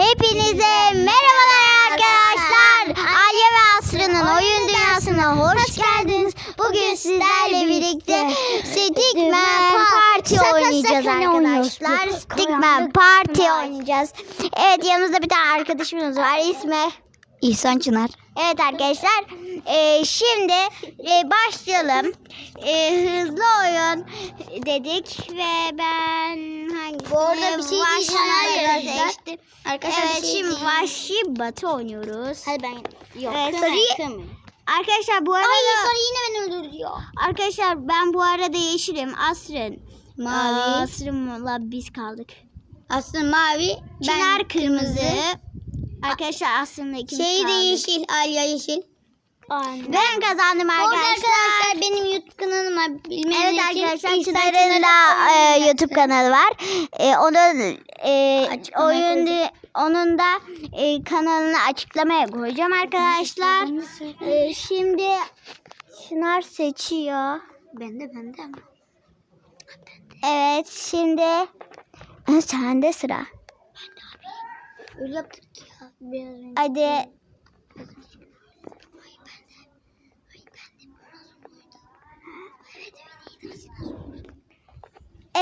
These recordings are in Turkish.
Hepinize merhabalar arkadaşlar. Alya ve Asra'nın oyun dünyasına hoş geldiniz. Bugün sizlerle birlikte Stickman Party oynayacağız arkadaşlar. Stickman Party oynayacağız. Evet yanımızda bir tane arkadaşımız var. İsmi İhsan Çınar. Evet arkadaşlar e, şimdi e, başlayalım. E, hızlı oyun dedik ve ben hangi Bu arada bir şey diyeceğim arkadaşlar. seçtim. Arkadaşlar evet şey şimdi. Vahşi Batı oynuyoruz. Hadi ben yok. Sarıyı- kırmayın. Arkadaşlar bu arada Ay sarı yine beni öldürüyor. arkadaşlar ben bu arada yeşilim. Asrın. Mavi. Asrın'la biz kaldık. Aslında mavi. Çınar kırmızı. Arkadaşlar aslında ikimiz Şey de kaldık. yeşil. Alya yeşil. Ben kazandım Bu arada arkadaşlar. arkadaşlar benim YouTube kanalım var. Bilmeyenler Evet için arkadaşlar Çınar'ın da e, YouTube kanalı var. E, onun e, oyun onun da e, kanalını açıklamaya koyacağım arkadaşlar. E, şimdi Çınar seçiyor. Ben de ben de ama. Evet şimdi sende sıra. Öyle yaptık ya. Hadi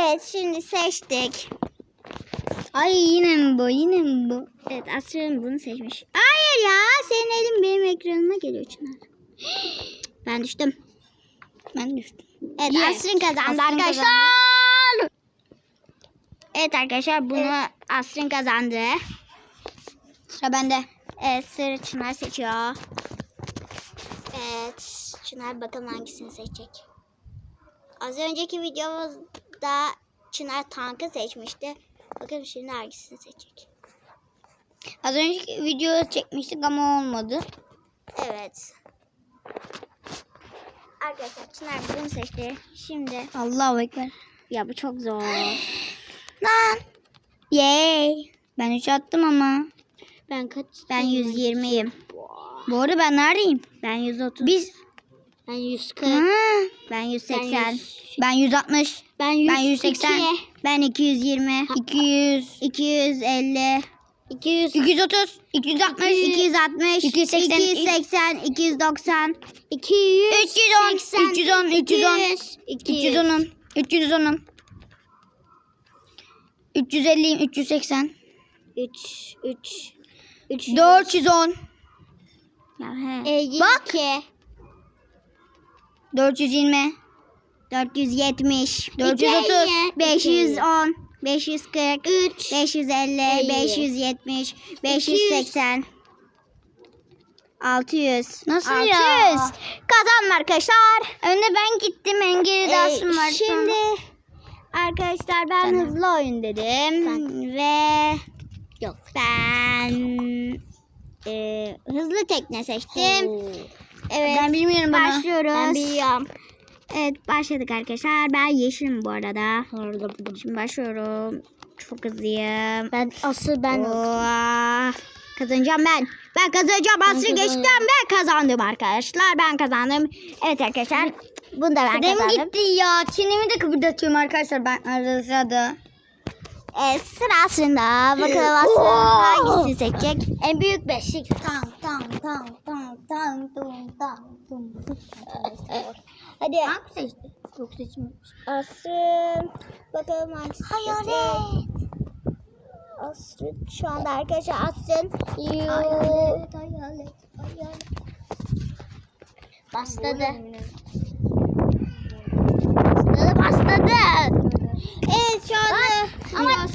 Evet şimdi seçtik. Ay yine mi bu? Yine mi bu? Evet Asra'nın bunu seçmiş. Hayır ya senin elin benim ekranıma geliyor Çınar. Ben düştüm. Ben düştüm. Evet Yes. Asrın kazandı Asrın arkadaşlar. Evet arkadaşlar bunu Asrın kazandı. Sıra bende. Evet sıra Çınar seçiyor. Evet Çınar bakalım hangisini seçecek. Az önceki videomuzda Çınar tankı seçmişti. Bakalım şimdi hangisini seçecek. Az önceki video çekmiştik ama olmadı. Evet. Arkadaşlar Çınar bunu seçti. Şimdi Allahu Ekber. ya bu çok zor. Lan. Yay. Ben 3 attım ama. Ben kaç? Ben 120'yim. Bu arada ben neredeyim? Ben 130. Biz. Ben 140. Ha, Ben 180. ben 160. Ben 100. Ben 180. Ben 220. 200. 250. 200. 230. 260. 260. 280. 280. 290. 200. 310. 310. 310. 310. 310. 350. 380. 3 3 3 410. Ya he. Bak. 52. 420. 470. 430. 510. 540. 3. 550. İyi. 570. 580. 600. Nasıl 600. ya? Kazandım arkadaşlar. Önde ben gittim. En geride Ee, Asım var. şimdi arkadaşlar ben Tamam. hızlı oyun dedim ve yok ben e, hızlı tekne seçtim. Evet. Ben bilmiyorum bunu. Başlıyoruz. Ben biliyorum. Evet başladık arkadaşlar. Ben yeşilim bu arada. Şimdi başlıyorum. Çok hızlıyım. Ben asıl ben Oha. Kazanacağım ben. Ben kazanacağım. Asrı kazandım. geçtim. Ben kazandım arkadaşlar. Ben kazandım. Evet arkadaşlar. Bunu da ben Benim kazandım. gitti ya. Çenemi de kıpırdatıyorum arkadaşlar ben arada sırada. Evet sıra Asrı'nda. Bakalım Asrı Oo. hangisini seçecek. En büyük beşik. Tam tam tam tam tam tam tam tam. Hadi. Hangi seçti? Yok seçmemiş. Asrın. Bakalım hangisi Hayalet. Asrın. Şu anda arkadaşlar Asrın. Hayalet hayalet hayalet. Başladı başladı. Evet şu anda Ama- ama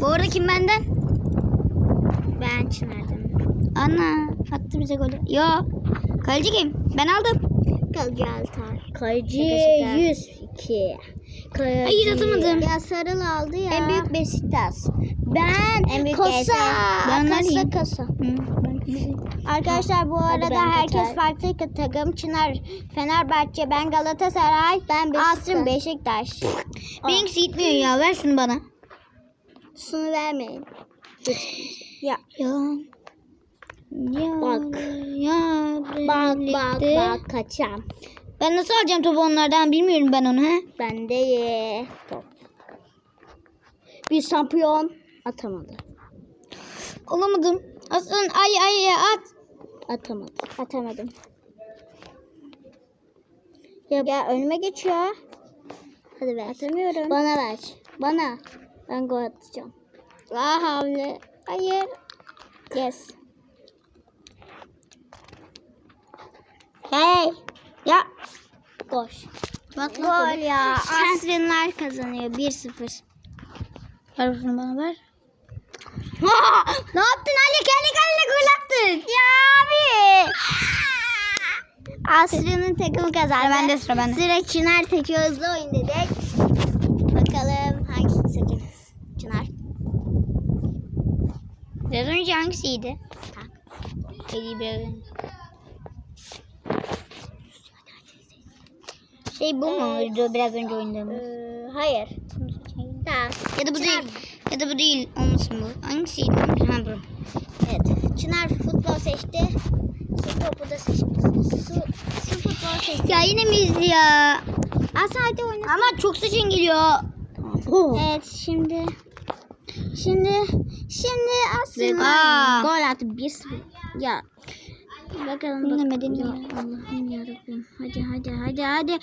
Bu arada kim benden? Ben Çınar'dım. Ana attı bize golü. Yo. Kaleci kim? Ben aldım. Kalıcı Altar. Kaleci Şaka şaka. 102. Hayır atamadım. Ya sarıl aldı ya. En büyük Beşiktaş. Ben En büyük kasa. Ben Kasa, kasa. Hı, ben Arkadaşlar bu arada ben herkes Katar. farklı takım. Çınar Fenerbahçe, ben Galatasaray, ben Asrın Beşiktaş. Benimkisi gitmiyor ya. Ver şunu bana. Şunu vermeyin. Ya. Ya. Ya. Bak. Ya. Bak bak bak kaçam. Ben nasıl alacağım topu onlardan bilmiyorum ben onu he. Ben de top. Bir şampiyon. Atamadı. Olamadım. Aslan ay ay at. Atamadı. Atamadım. Ya, ya önüme geçiyor. Hadi ver. Atamıyorum. Bana ver. Bana. Ben gol atacağım. La havle. Hayır. Yes. Hey. Ya. Boş. Bak Gol ya. Asrınlar kazanıyor 1-0. Ver şunu bana ver. Ne yaptın Ali? Kendi kendine gol attın. Ya abi. Asrı'nın takımı kazandı. Ben de sıra bende. Sıra Çınar seçiyor. Hızlı oyun dedik. Bakalım hangisini seçeceğiz? Çınar. Biraz önce hangisiydi? İyi bir Şey bu muydu biraz önce oynadığımız? Ee, hayır. Tamam. Ya da bu değil. Ya da bu değil. Olmasın bu. Hangisiydi? Ha bu. Evet. Çınar futbol seçti. Su topu da seçti. Su, su futbol seçti. Ya yine miyiz ya? Asa hadi oynasın. Ama çok seçen geliyor. Evet şimdi şimdi şimdi aslında Aa. gol attı 1-0. Ya bakalım Dinlemedim ya. ya. Allah'ım yarabbim. Hadi hadi hadi hadi. 2-0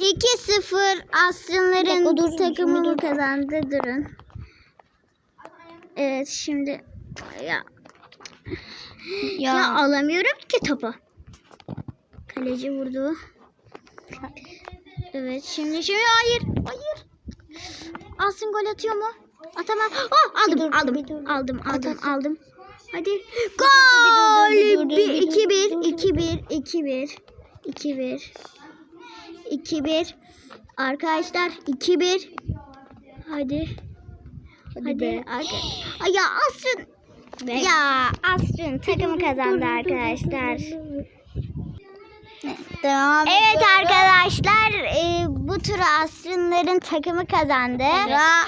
Bir dakika, Aslanların takımı kazandı? Durun. Evet şimdi ya, Ya. ya alamıyorum ki topu. Kaleci vurdu. Evet şimdi şimdi hayır hayır. Asın gol atıyor mu? Atamam. Oh, aldım dur, aldım dur. aldım aldım at. aldım. Hadi. Gol! bir dur, bir dur, 2-1 dur, dur. 2-1 2-1 2-1 2-1 Arkadaşlar 2-1 Hadi. Hadi. Arka- Ay ya Asrın. Ya Asrın takımı kazandı arkadaşlar. Devam Evet arkadaşlar e, bu turu Asrınların takımı kazandı.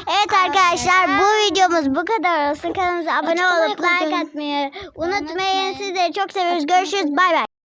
Evet arkadaşlar bu videomuz bu kadar olsun. Kanalımıza abone olup like atmayı unutmayın. Sizleri çok seviyoruz. Görüşürüz. Bay bay.